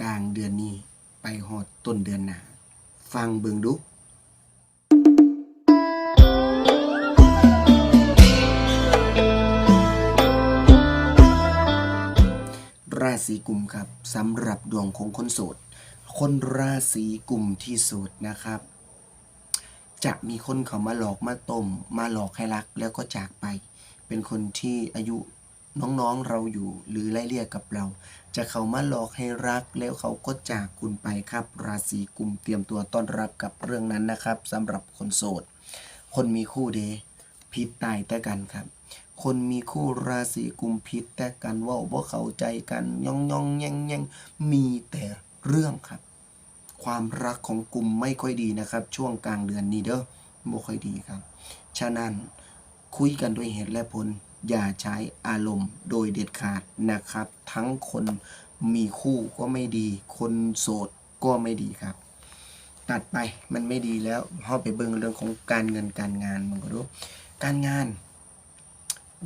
กลางเดือนนี้ ไปหอดต้นเดือนหน้าฟังเบิงดูราศีกุมครับสำหรับดวงของคนโสด คนราศีกุมที่โสดนะครับ จะมีคนเขามาหลอกมาต้ม มาหลอกให้รักแล้วก็จากไป เป็นคนที่อายุ น้องๆเราอยู่หรือไล่เรียกกับเรา จะเขามาหลอกให้รักแล้วเขาก็จากคุณไปครับ ราศีกุมเตรียมตัวต้อนรับกับเรื่องนั้นนะครับสำหรับคนโสด คนมีคู่เดพิษตายแต่กันครับ คนมีคู่ราศีกุมพิษแต่กันว่าบ่เข้าใจกันย่องย่องแย่งแย่งมีแต่เรื่องครับ ความรักของกลุ่มไม่ค่อยดีนะครับ ช่วงกลางเดือนนี้เด้อบ่ค่อยดีครับ ฉะนั้นคุยกันด้วยเหตุและผล อย่าใช้อารมณ์โดยเด็ดขาดนะครับ ทั้งคนมีคู่ก็ไม่ดี คนโสดก็ไม่ดีครับ ตัดไปมันไม่ดีแล้วเฮาไปเบิ่งเรื่องของการเงินการงานมันก็รู้การงาน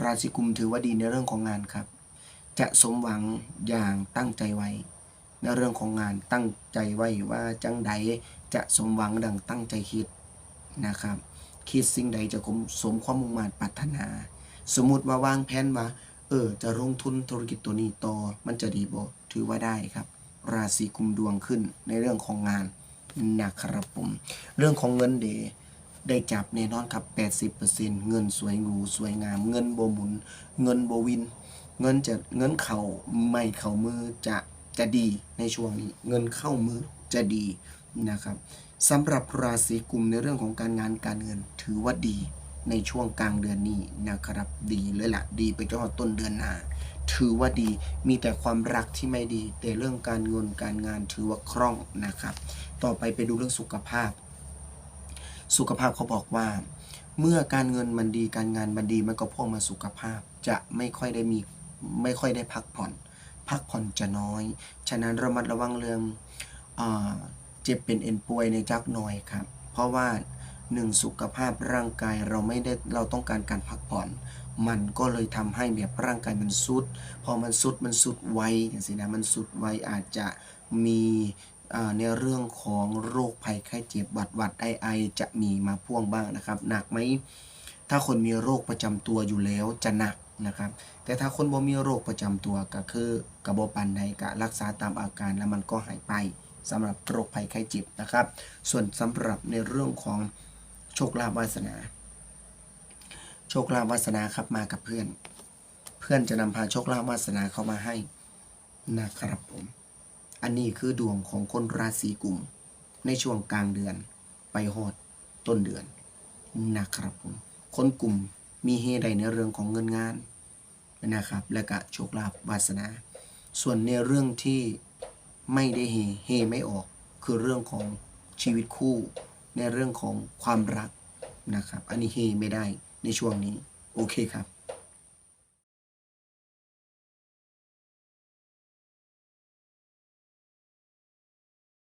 ราศีกุมถือว่าดีในเรื่องของงานครับ จะสมหวังอย่างตั้งใจไว้ ในเรื่องของงานตั้งใจไว้ว่าจังใดจะสมหวังดังตั้งใจคิดนะครับ คิดสิ่งใดจะสมสมความมุ่งมั่นปรารถนา สมมติว่าวางแผนว่า เออ จะลงทุนธุรกิจตัวนี้ต่อ มันจะดีบ่ถือว่าได้ครับ ราศีกุมดวงขึ้นในเรื่องของงานนะครับผม เรื่องของเงินเดได้จับแน่นอนครับ 80%เงินสวยงูสวยงาม เงินโบหมุน เงินโบวิน เงินจะเงินเข่าไม่เข่ามือจะจะดีในช่วงนี้ เงินเข้ามือจะดีนะครับสำหรับราศีกุมในเรื่องของการงานการเงินถือว่าดี ในช่วงกลางเดือนนี้นะครับ ดีเลยล่ะดีไปจนถึงต้นเดือนหน้าถือว่าดีมีแต่ความรักที่ไม่ดี แต่เรื่องการเงินการงานถือว่าคล่องนะครับ ต่อไปไปดูเรื่องสุขภาพ สุขภาพเขาบอกว่า เมื่อการเงินมันดีการงานมันดีมันก็พ่วงมาสุขภาพ จะไม่ค่อยได้มีไม่ค่อยได้พักผ่อน พักผ่อนจะน้อย ฉะนั้นระมัดระวังเรื่องอเจ็บเป็นเอ็นป่วยในจักหน่อยครับ เพราะว่า หนึ่งสุขภาพร่างกายเราไม่ได้เราต้องการการพักผ่อน มันก็เลยทำให้แบบร่างกายมันสุด พอมันสุดมันสุดไวอย่างสินะมันสุดไวอาจจะมีในเรื่องของโรคภัยไข้เจ็บหวัดหวัดไอไอจะมีมาพ่วงบ้างนะครับ หนักไหมถ้าคนมีโรคประจำตัวอยู่แล้วจะหนักนะครับ แต่ถ้าคนบ่มีโรคประจำตัวก็คือกระบปันใดก็รักษาตามอาการแล้วมันก็หายไปสำหรับโรคภัยไข้เจ็บนะครับ ส่วนสำหรับในเรื่องของ โชคลาภวาสนา โชคลาภวาสนาครับมากับเพื่อน เพื่อนจะนำพาโชคลาภวาสนาเข้ามาให้นะครับผม อันนี้คือดวงของคนราศีกุมในช่วงกลางเดือน ไปหอดต้นเดือนนะครับผม คนกลุ่มมีเฮใดในเรื่องของเงินงานนะครับ และก็โชคลาภวาสนา ส่วนในเรื่องที่ไม่ได้เฮเฮไม่ออก คือเรื่องของชีวิตคู่ ในเรื่องของความรักนะครับ อันนี้เฮไม่ได้ในช่วงนี้ โอเคครับ